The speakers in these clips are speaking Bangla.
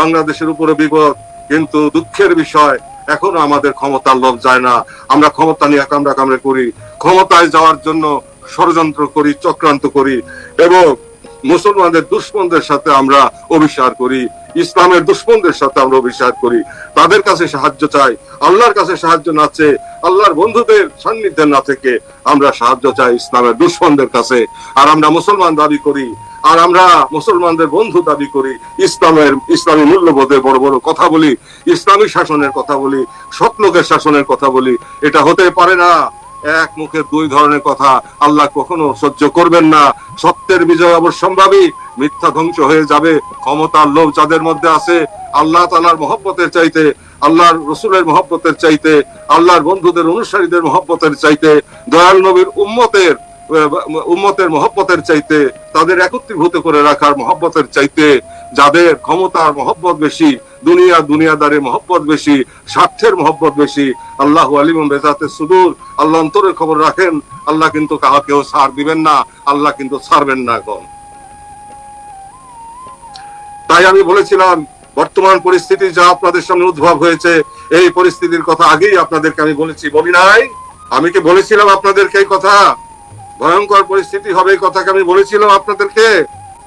বাংলাদেশের উপরে বিপদ, কিন্তু দুঃখের বিষয়, এখনও আমাদের ক্ষমতার লোভ যায় না। আমরা ক্ষমতা নিয়ে কামড়া কামড়ে করি, ক্ষমতায় যাওয়ার জন্য ষড়যন্ত্র করি, চক্রান্ত করি, এবং মুসলমানদের দুশ্মনদের সাথে আমরা অভিসার করি, ইসলামের দুশ্মনদের সাথে আমরা অভিসার করি। তাদের কাছে সাহায্য চাই, আল্লাহর কাছে সাহায্য না চেয়ে আল্লাহর বন্ধুদের সান্নিধ্যে না থেকে আমরা সাহায্য চাই ইসলামের দুশ্মনদের কাছে। আর আমরা মুসলমান দাবি করি, আর আমরা মুসলমানদের বন্ধু দাবি করি, ইসলামের, ইসলামী মূল্যবোধের বড় বড় কথা বলি, ইসলামী শাসনের কথা বলি সৎ লোকের শাসনের কথা বলি, এটা হতে পারে না। এক মুখে দুই ধরনের কথা আল্লাহ কখনো সহ্য করবেন না। সত্যের বিজয় অবশ্যম্ভাবী, মিথ্যা ধ্বংস হয়ে যাবে, ক্ষমতার লোভ যাদের মধ্যে আছে, আল্লাহ তালার মহব্বতের চাইতে আল্লাহর রসুলের মহব্বতের চাইতে, আল্লাহর বন্ধুদের অনুসারীদের মহব্বতের চাইতে, দয়াল নবীর উম্মতের উম্মতের মহব্বতের চাইতে, তাদের একত্রীভূত করে রাখার মহব্বতের চাইতে, যাদের ক্ষমতার মহব্বত বেশি, দুনিয়া দুনিয়াদারে মহব্বত বেশি, স্বার্থের মহব্বত বেশি, আল্লাহ আলিম বেজাতে সুদূর, আল্লাহ অন্তরের খবর রাখেন, আল্লাহ কিন্তু কাহাকেও ছাড় দিবেন না, আল্লাহ কিন্তু ছাড়বেন না এখন তাই আমি বলেছিলাম বর্তমান পরিস্থিতি যা আপনাদের সামনে উদ্ভব হয়েছে, এই পরিস্থিতির কথা আগেই আপনাদেরকে আমি বলেছি। বলি নাই? আমি কি বলেছিলাম আপনাদেরকে এই কথা? ভয়ঙ্কর পরিস্থিতি হবে এই কথাকে আমি বলেছিলাম আপনাদেরকে?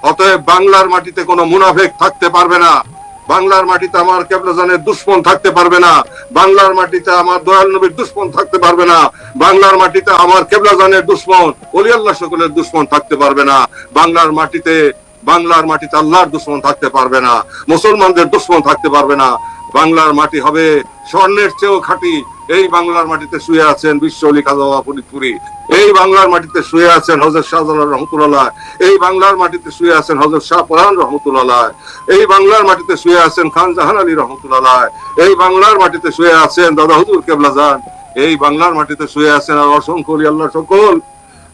অতএব বাংলার মাটিতে কোনো মুনাফেক থাকতে পারবে না। বাংলার মাটিতে আমার কেবলাজানের দুশ্মন থাকতে পারবে না। বাংলার মাটিতে আমার দয়াল নবীর দুশ্মন থাকতে পারবে না। বাংলার মাটিতে আমার কেবলাজানের দুশ্মন অলি আল্লাহ সকলের দুশ্মন থাকতে পারবে না। বাংলার মাটিতে বাংলার মাটিতে আল্লাহর দুশ্মন থাকতে পারবে না, মুসলমানদের দুশ্মন থাকতে পারবে না। বাংলার মাটি হবে স্বর্ণের চেয়েও খাঁটি। এই বাংলার মাটিতে শুয়ে আছেন বিশ্ব অলি ফরিদপুরি। এই বাংলার মাটিতে শুয়ে আছেন হজরত শাহজালাল রহমতুল্লাহ। এই বাংলার মাটিতে শুয়ে আছেন হজরত শাহ পরান রহমতুল্লাহ। এই বাংলার মাটিতে শুয়ে আছেন খান জাহান আলী রহমতুল্লাহ। এই বাংলার মাটিতে শুয়ে আছেন দাদা হুজুর কেবলা কেবলাজান এই বাংলার মাটিতে শুয়ে আছেন আর অসংখ্য আল্লাহ সকল।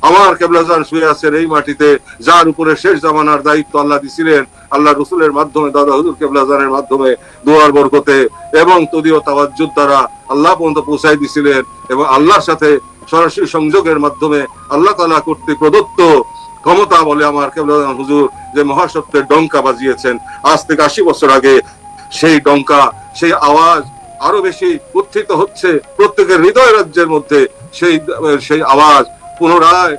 আমার কেবলাজান শুয়ে আছেন এই মাটিতে, যার উপরে শেষ জামানার দায়িত্ব আল্লাহ দিছিলেন। আল্লাহ রসুলের মাধ্যমে, দাদা হুজুর কেবলাজানের মাধ্যমে দোয়ার বরকতে এবং তদীয় তাওয়াজ্জুদ দ্বারা আল্লাহ পর্যন্ত পৌঁছাই দিছিলেন এবং আল্লাহর সাথে সরাসরি সংযোগের মাধ্যমে আল্লাহ তালা কর্তৃক প্রদত্ত ক্ষমতা বলে আমার কেবলাজান হুজুর যে মহাসত্যের ডঙ্কা বাজিয়েছেন। আজ থেকে আশি বছর আগে সেই ডঙ্কা, সেই আওয়াজ আরও বেশি উত্থিত হচ্ছে প্রত্যেকের হৃদয় রাজ্যের মধ্যে। সেই সেই আওয়াজ পুনরায়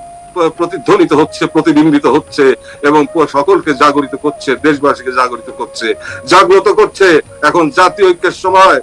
প্রতিধ্বনিত হচ্ছে, প্রতিবিম্বিত হচ্ছে এবং সকলকে জাগরিত করছে, দেশবাসীকে জাগরিত করছে। জাগ্রত করছে এখন জাতীয় ঐক্যের সময়।